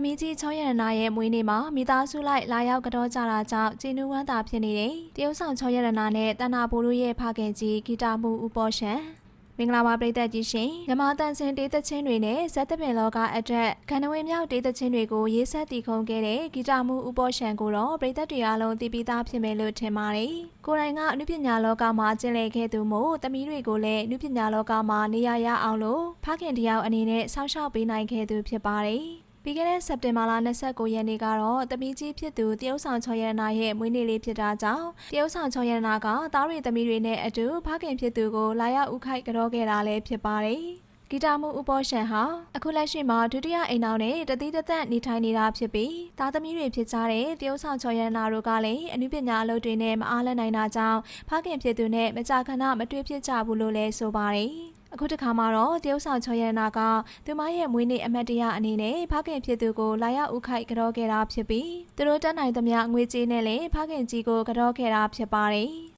သမီးကြီးချောရတနာရဲ့မွေးနေ့မှာမိသားစုလိုက်လာရောက်ကတော့ကြတာကြောင့်ကျေနူးဝမ်းသာဖြစ်နေတဲ့တရုတ်ဆောင်ချောရတနာနဲ့တဏ္ဍာဘိုးတို့ရဲ့ဖခင်ကြီးဂီတာမှုဦးပေါ်ရှန်မင်္ဂလာပါပရိသတ်ကြီးရှင်မြန်မာတန်စင်တေးသချင်းတွေနဲ့ဇက်သပင်လောကအတွက်ခန္ဓဝင်းမြောက်တေးသချင်းတွေကိုရေးဆက်တည်ခုံခဲ့တဲ့ဂီတာမှုဦးပေါ်ရှန်ကိုတော့ပရိသတ်တွေအားလုံးသိပြီးသားဖြစ်မယ်လို့ထင်ပါတယ်ကိုယ်တိုင်ကအနုပညာလောကမှာကျင့်လည်ခဲ့သူမို့သမီးတွေကိုလည်းအနုပညာလောကမှာနေရာရအောင်လို့ဖခင်တယောက်အနေနဲ့စောင့်ရှောက်ပေးနိုင်ခဲ့သူဖြစ်ပါတယ် ပြီးခဲ့တဲ့စက်တင်ဘာလ29ရက်နေ့ကတော့တမီးကြီးဖြစ်သူတရုတ်ဆောင်ချောရတနာရဲ့မွေးနေ့လေးဖြစ်တာကြောင့်တရုတ်ဆောင်ချောရတနာကသားရီသမီးတွေနဲ့အတူဖခင်ဖြစ်သူကိုလာရောက်ဥခိုက်ကြောခဲ့တာလည်းဖြစ်ပါတယ်။ဂီတာမှုဥပောရှန်ဟာအခုလက်ရှိမှာဒုတိယအိမ်အောင်နဲ့တတိတသက်နေထိုင်နေတာဖြစ်ပြီးသားသမီးတွေဖြစ်ကြတဲ့တရုတ်ဆောင်ချောရတနာတို့ကလည်းအနုပညာအလုပ်တွေနဲ့မအားလည်နိုင်တာကြောင့်ဖခင်ဖြစ်သူနဲ့မကြာခဏမတွေ့ဖြစ်ကြဘူးလို့လည်းဆိုပါတယ်။ အခုတစ်ခါမှာတော့တရုတ်ဆောင်ချောရနာကသူမရဲ့မွေးနေ့အမတ်တရအနေနဲ့ဖခင်ဖြစ်သူကိုလာရောက်ဥခိုက်ကြောခဲ့တာဖြစ်ပြီးသူတို့တက်နိုင်သမျှငွေကြေးနဲ့လည်းဖခင်ကြီးကိုကြောခဲ့တာဖြစ်ပါတယ်